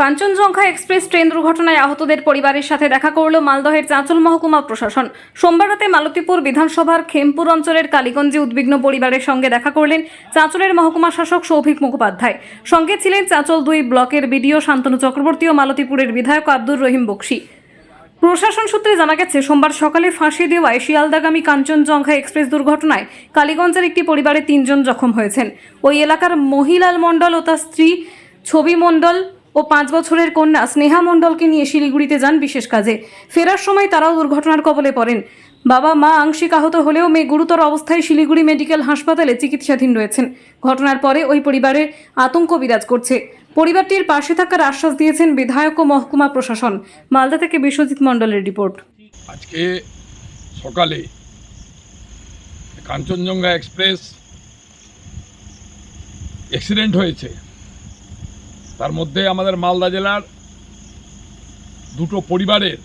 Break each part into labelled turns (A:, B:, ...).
A: Kanchenjunga express train দুর্ঘটনায় আহতদের পরিবারের সাথে দেখা করল মালদহের চাঁচল মহকুমা প্রশাসন। সোমবার রাতে মালতীপুর বিধানসভার খেমপুর অঞ্চলের কালীগঞ্জে উদ্বিগ্ন পরিবারের সঙ্গে দেখা করলেন চাঁচলের মহকুমা শাসক সৌভিক মুখোপাধ্যায়। সঙ্গে ছিলেন চাঁচল দুই ব্লকের বিডিও শান্তনু চক্রবর্তী ও মালতীপুরের বিধায়ক আব্দুর রহিম বক্সি। প্রশাসন সূত্রে জানা গেছে, সোমবার সকালে ফাঁসি দেওয়ায় শিয়ালদাগামী কাঞ্চনজঙ্ঘা এক্সপ্রেস দুর্ঘটনায় কালীগঞ্জের একটি পরিবারে তিনজন জখম হয়েছেন। ওই এলাকার মহিলাল মণ্ডল ও তার স্ত্রী ছবি মণ্ডল ও পাঁচ বছরের কন্যা স্নেহা মণ্ডলকে নিয়ে শিলিগুড়িতে যান বিশেষ কাজে। ফেরার সময় তারাও দুর্ঘটনার কবলে পড়েন। বাবা মা আংশিক আহত হলেও মেয়ে গুরুতর অবস্থায় শিলিগুড়ি মেডিকেল হাসপাতালে চিকিৎসাধীন রয়েছেন। ঘটনার পরে ওই পরিবারে আতঙ্ক বিরাজ করছে। পরিবারটির পাশে থাকার আশ্বাস দিয়েছেন বিধায়ক ও মহকুমা প্রশাসন। মালদা থেকে বিশ্বজিৎ মণ্ডলের রিপোর্ট।
B: আজকে সকালে কাঞ্চনজঙ্ঘা এক্সপ্রেস অ্যাক্সিডেন্ট হয়েছে। তার মধ্যে আমাদের মালদা জেলার দুটো পরিবারের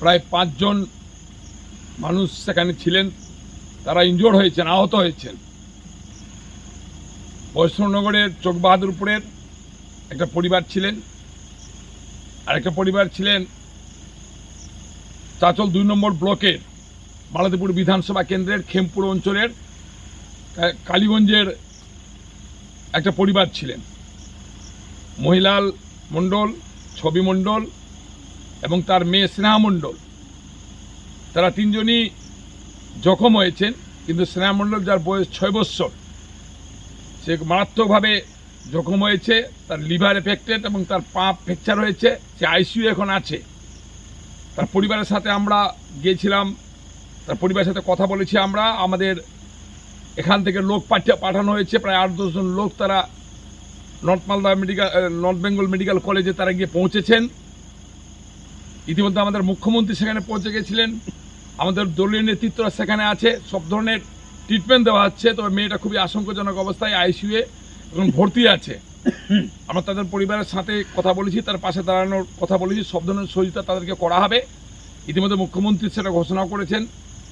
B: প্রায় পাঁচজন মানুষ সেখানে ছিলেন। তারা ইনজোর্ড হয়েছেন, আহত হয়েছেন। বৈষ্ণবনগরের চোখবাহাদুরপুরের একটা পরিবার ছিলেন। আরেকটা পরিবার ছিলেন চাচল দুই নম্বর ব্লকের মালাদীপুর বিধানসভা কেন্দ্রের খেমপুর অঞ্চলের কালীগঞ্জের একটা পরিবার ছিলেন। মহিলাল মণ্ডল, ছবি মণ্ডল এবং তার মেয়ে স্নেহা মণ্ডল। তারা তিনজনই জখম হয়েছেন, কিন্তু স্নেহা মণ্ডল, যার বয়স ছয় বৎসর, সে মারাত্মকভাবে জখম হয়েছে, তার লিভার এফেক্টেড এবং তার পা ফ্র্যাকচার হয়েছে, সে আইসিইউ এখন আছে। তার পরিবারের সাথে আমরা গিয়েছিলাম, তার পরিবারের সাথে কথা বলেছি আমরা, আমাদের এখান থেকে লোক পাঠিয়ে পাঠানো হয়েছে, প্রায় আট দশজন লোক তারা north Malda medical north Bengal medical কলেজে তারা গিয়ে পৌঁছেছেন। ইতিমধ্যে আমাদের মুখ্যমন্ত্রী সেখানে পৌঁছে গেছিলেন। আমাদের দলীয় নেতৃত্বরা সেখানে আছে, সব ধরনের ট্রিটমেন্ট দেওয়া হচ্ছে। তবে মেয়েটা খুবই আশঙ্কাজনক অবস্থায় আইসিইউয়ে এবং ভর্তি আছে। আমরা তাদের পরিবারের সাথে কথা বলেছি, তার পাশে দাঁড়ানোর কথা বলেছি, সব ধরনের সহযোগিতা তাদেরকে করা হবে। ইতিমধ্যে মুখ্যমন্ত্রী সেটা ঘোষণা করেছেন।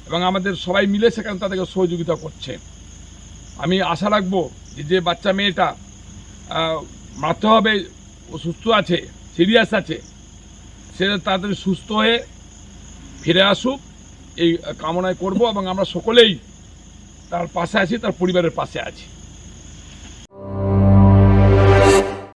B: এবং আমাদের সবাই মিলে সেখানে তাদেরকে সহযোগিতা করছে। আমি আশা রাখব যে যে বাচ্চা মেয়েটা মারতে ও সুস্থ আছে, সিরিয়াস আছে, সে তাড়াতাড়ি সুস্থ হয়ে ফিরে আসুক, এই কামনায় করব এবং আমরা সকলেই তার পাশে আছি, তার পরিবারের পাশে আছি।